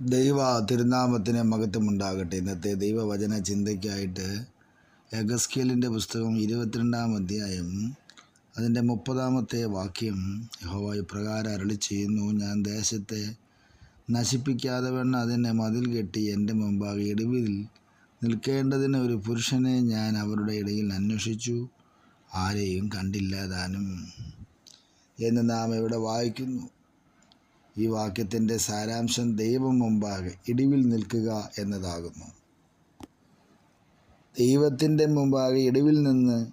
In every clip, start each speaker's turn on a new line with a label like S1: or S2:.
S1: ദൈവ തിരുനാമത്തിന് മഹത്വമുണ്ടാകട്ടെ. ഇന്നത്തെ ദൈവവചന ചിന്തയ്ക്കായിട്ട് എഗസ്കേലിന്റെ പുസ്തകം ഇരുപത്തിരണ്ടാം അധ്യായം അതിന്റെ മുപ്പതാമത്തെ വാക്യം യഹോവ ഇപ്രകാരം അരളി ചെയ്യുന്നു ഞാൻ ദേശത്തെ നശിപ്പിക്കാതെ വേണം അതിനെ മതിൽ കെട്ടി എന്റെ മുമ്പാകെ ഇടിവിൽ നിൽക്കേണ്ടതിന് ഒരു പുരുഷനെ ഞാൻ അവരുടെ ഇടയിൽ അന്വേഷിച്ചു. ആരെയും കണ്ടില്ലാതാനും. എന്ന് നാം ഇവിടെ വായിക്കുന്നു. ഈ വാക്യത്തിന്റെ സാരാംശം ദൈവം മുമ്പാകെ ഇടിവിൽ നിൽക്കുക എന്നതാകുന്നു. ദൈവത്തിന്റെ മുമ്പാകെ ഇടിവിൽ നിന്ന്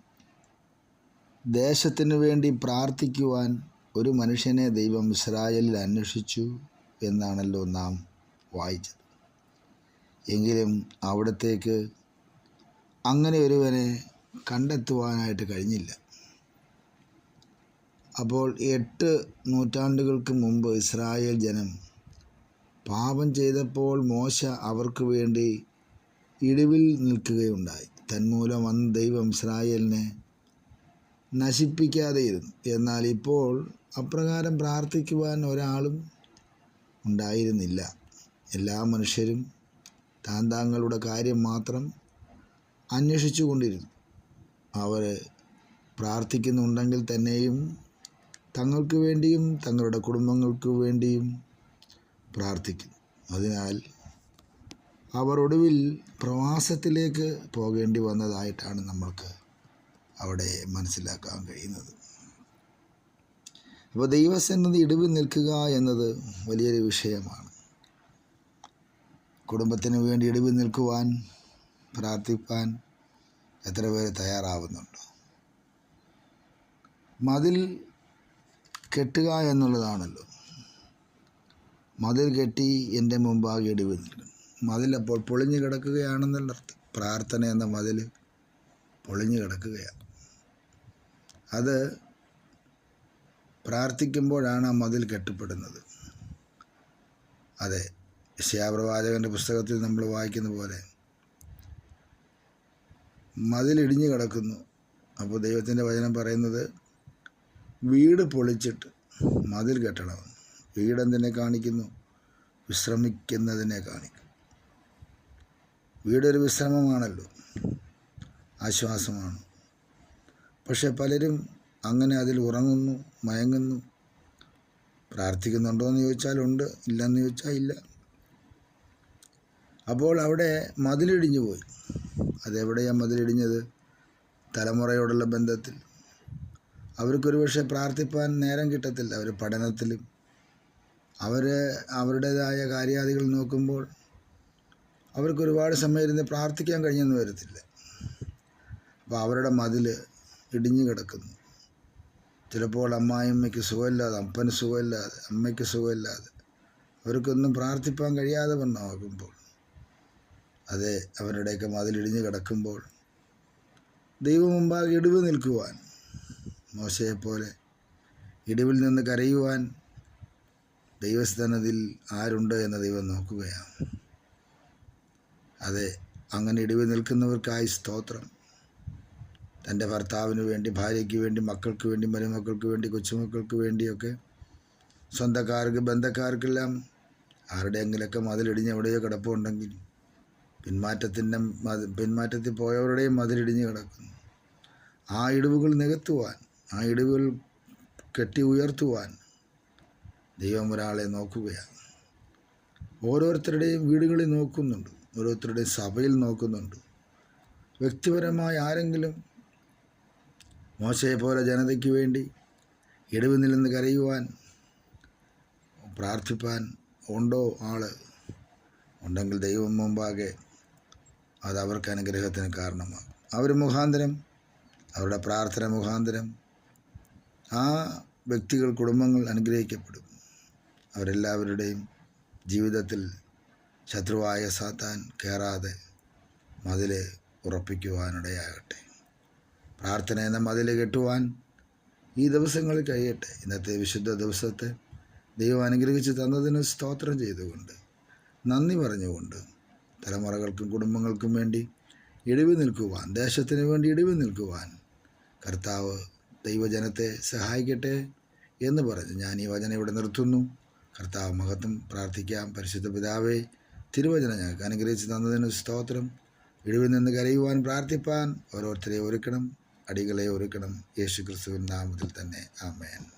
S1: ദേശത്തിനു വേണ്ടി പ്രാർത്ഥിക്കുവാൻ ഒരു മനുഷ്യനെ ദൈവം ഇസ്രായേലിൽ അന്വേഷിച്ചു എന്നാണല്ലോ നാം വായിച്ചത്. എങ്കിലും അവിടത്തേക്ക് അങ്ങനെ ഒരുവനെ കണ്ടെത്തുവാനായിട്ട് കഴിഞ്ഞില്ല. അപ്പോൾ എട്ട് നൂറ്റാണ്ടുകൾക്ക് മുമ്പ് ഇസ്രായേൽ ജനം പാപം ചെയ്തപ്പോൾ മോശ അവർക്ക് വേണ്ടി ഇടിവിൽ നിൽക്കുകയുണ്ടായി. തന്മൂലം വന്ന് ദൈവം ഇസ്രായേലിനെ നശിപ്പിക്കാതെയിരുന്നു. എന്നാൽ ഇപ്പോൾ അപ്രകാരം പ്രാർത്ഥിക്കുവാൻ ഒരാളും ഉണ്ടായിരുന്നില്ല. എല്ലാ മനുഷ്യരും താൻ താങ്കളുടെ കാര്യം മാത്രം അന്വേഷിച്ചു കൊണ്ടിരുന്നു അവർ പ്രാർത്ഥിക്കുന്നുണ്ടെങ്കിൽ തന്നെയും തങ്ങൾക്ക് വേണ്ടിയും തങ്ങളുടെ കുടുംബങ്ങൾക്ക് വേണ്ടിയും പ്രാർത്ഥിക്കുന്നു അതിനാൽ അവർ ഒടുവിൽ പ്രവാസത്തിലേക്ക് പോകേണ്ടി വന്നതായിട്ടാണ് നമ്മൾക്ക് അവിടെ മനസ്സിലാക്കാൻ കഴിയുന്നത്. അപ്പോൾ ദൈവസന്നിധി ഇടിവിൽ നിൽക്കുക എന്നത് വലിയൊരു വിഷയമാണ്. കുടുംബത്തിന് വേണ്ടി ഇടിവിൽ നിൽക്കുവാൻ പ്രാർത്ഥിപ്പാൻ എത്ര പേര് തയ്യാറാവുന്നുണ്ട്? മതിൽ കെട്ടുക എന്നുള്ളതാണല്ലോ. മതിൽ കെട്ടി എന്റെ മുമ്പാകെ ഇടിവ് നിൽക്കുന്നു മതിൽ അപ്പോൾ പൊളിഞ്ഞു കിടക്കുകയാണെന്നുള്ള അർത്ഥം. പ്രാർത്ഥന എന്ന മതിൽ പൊളിഞ്ഞു കിടക്കുകയാണ്. അത് പ്രാർത്ഥിക്കുമ്പോഴാണ് ആ മതിൽ കെട്ടപ്പെടുന്നത്. അതെ ശ്യാപ്രവാചകന്റെ പുസ്തകത്തിൽ നമ്മൾ വായിക്കുന്ന പോലെ മതിലിടിഞ്ഞു കിടക്കുന്നു. അപ്പോൾ ദൈവത്തിന്റെ വചനം പറയുന്നത് വീട് പൊളിച്ചിട്ട് മതിൽ കെട്ടണം. വീടെന്തിനെ കാണിക്കുന്നു? വിശ്രമിക്കുന്നതിനെ കാണിക്കും വീടൊരു വിശ്രമമാണല്ലോ. ആശ്വാസമാണ്. പക്ഷെ പലരും അങ്ങനെ അതിൽ ഉറങ്ങുന്നു മയങ്ങുന്നു. പ്രാർത്ഥിക്കുന്നുണ്ടോ എന്ന് ചോദിച്ചാൽ ഉണ്ട് ഇല്ലെന്ന് ചോദിച്ചാൽ ഇല്ല. അപ്പോൾ അവിടെ മതിലിടിഞ്ഞു പോയി. അതെവിടെയാണ് മതിലിടിഞ്ഞത്? തലമുറയോടുള്ള ബന്ധത്തിൽ. അവർക്കൊരു പക്ഷേ പ്രാർത്ഥിപ്പാൻ നേരം കിട്ടത്തില്ല അവർ പഠനത്തിലും അവർ അവരുടേതായ കാര്യാദികൾ നോക്കുമ്പോൾ അവർക്ക് ഒരുപാട് സമയം ഇരുന്ന് പ്രാർത്ഥിക്കാൻ കഴിഞ്ഞെന്ന് വരത്തില്ല. അപ്പോൾ അവരുടെ മതിൽ ഇടിഞ്ഞു കിടക്കുന്നു. ചിലപ്പോൾ അമ്മായിമ്മയ്ക്ക് സുഖമില്ലാതെ അപ്പന് സുഖമില്ലാതെ അമ്മയ്ക്ക് സുഖമില്ലാതെ അവർക്കൊന്നും പ്രാർത്ഥിപ്പാൻ കഴിയാതെ വന്നാകുമ്പോൾ അതെ അവരുടെയൊക്കെ മതിലിടിഞ്ഞ് കിടക്കുമ്പോൾ ദൈവം മുമ്പാകെ ഇടിവ് നിൽക്കുവാൻ മോശയെപ്പോലെ ഇടിവിൽ നിന്ന് കരയുവാൻ ദൈവസ്ഥാനത്തിൽ ആരുണ്ട് എന്ന ദൈവം നോക്കുകയാണ്. അതെ അങ്ങനെ ഇടിവ് നിൽക്കുന്നവർക്കായി സ്തോത്രം. തന്റെ ഭർത്താവിന് വേണ്ടി ഭാര്യയ്ക്ക് വേണ്ടി മക്കൾക്ക് വേണ്ടി മരുമക്കൾക്ക് വേണ്ടി കൊച്ചുമക്കൾക്ക് വേണ്ടിയൊക്കെ സ്വന്തക്കാർക്ക് ബന്ധക്കാർക്കെല്ലാം ആരുടെയെങ്കിലൊക്കെ മതിലിടിഞ്ഞ് എവിടെയോ കിടപ്പുണ്ടെങ്കിൽ പിന്മാറ്റത്തിന്റെ പിന്മാറ്റത്തിൽ പോയവരുടെയും മതിലിടിഞ്ഞ് കിടക്കുന്നു. ആ ഇടിവുകൾ നികത്തുവാൻ ആ ഇടിവുകൾ കെട്ടി ഉയർത്തുവാൻ ദൈവം ഒരാളെ നോക്കുകയാണ്. ഓരോരുത്തരുടെയും വീടുകളിൽ നോക്കുന്നുണ്ട് ഓരോരുത്തരുടെയും സഭയിൽ നോക്കുന്നുണ്ട്. വ്യക്തിപരമായി ആരെങ്കിലും മോശയെ പോലെ ജനതയ്ക്ക് വേണ്ടി ഇടിവ് നിലന്ന് കരയുവാൻ പ്രാർത്ഥിപ്പാൻ ഉണ്ടോ ആൾ? ഉണ്ടെങ്കിൽ ദൈവം മുമ്പാകെ അത് അവർക്ക് അനുഗ്രഹത്തിന് കാരണമാകും. അവർ മുഖാന്തരം അവരുടെ പ്രാർത്ഥന മുഖാന്തരം ആ വ്യക്തികൾ കുടുംബങ്ങൾ അനുഗ്രഹിക്കപ്പെടും. അവരെല്ലാവരുടെയും ജീവിതത്തിൽ ശത്രുവായ സാത്താൻ കയറാതെ മതിൽ ഉറപ്പിക്കുവാനിടയാകട്ടെ. പ്രാർത്ഥന എന്ന മതിൽ കെട്ടുവാൻ ഈ ദിവസങ്ങളിൽ കഴിയട്ടെ. ഇന്നത്തെ വിശുദ്ധ ദിവസത്തെ ദൈവം അനുഗ്രഹിച്ച് തന്നതിന് സ്തോത്രം ചെയ്തുകൊണ്ട് നന്ദി പറഞ്ഞുകൊണ്ട് തലമുറകൾക്കും കുടുംബങ്ങൾക്കും വേണ്ടി ഇടിവ് നിൽക്കുവാൻ ദേശത്തിന് വേണ്ടി ഇടിവ് നിൽക്കുവാൻ കർത്താവ് ദൈവജനത്തെ സഹായിക്കട്ടെ എന്ന് പറഞ്ഞ്. ഞാൻ ഈ വചനം ഇവിടെ നിർത്തുന്നു. കർത്താവ് മഹത്വം പ്രാർത്ഥിക്കാം. പരിശുദ്ധ പിതാവേ തിരുവചനം ഞങ്ങൾക്ക് അനുഗ്രഹിച്ച് തന്നതിന് സ്തോത്രം. ഇടിവിൽ നിന്ന് കരയുവാൻ പ്രാർത്ഥിപ്പാൻ ഓരോരുത്തരെ ഒരുക്കണം. അടികളെ ഒരുക്കണം. യേശു ക്രിസ്തുവിൻ നാമത്തിൽ തന്നെ. ആമേൻ.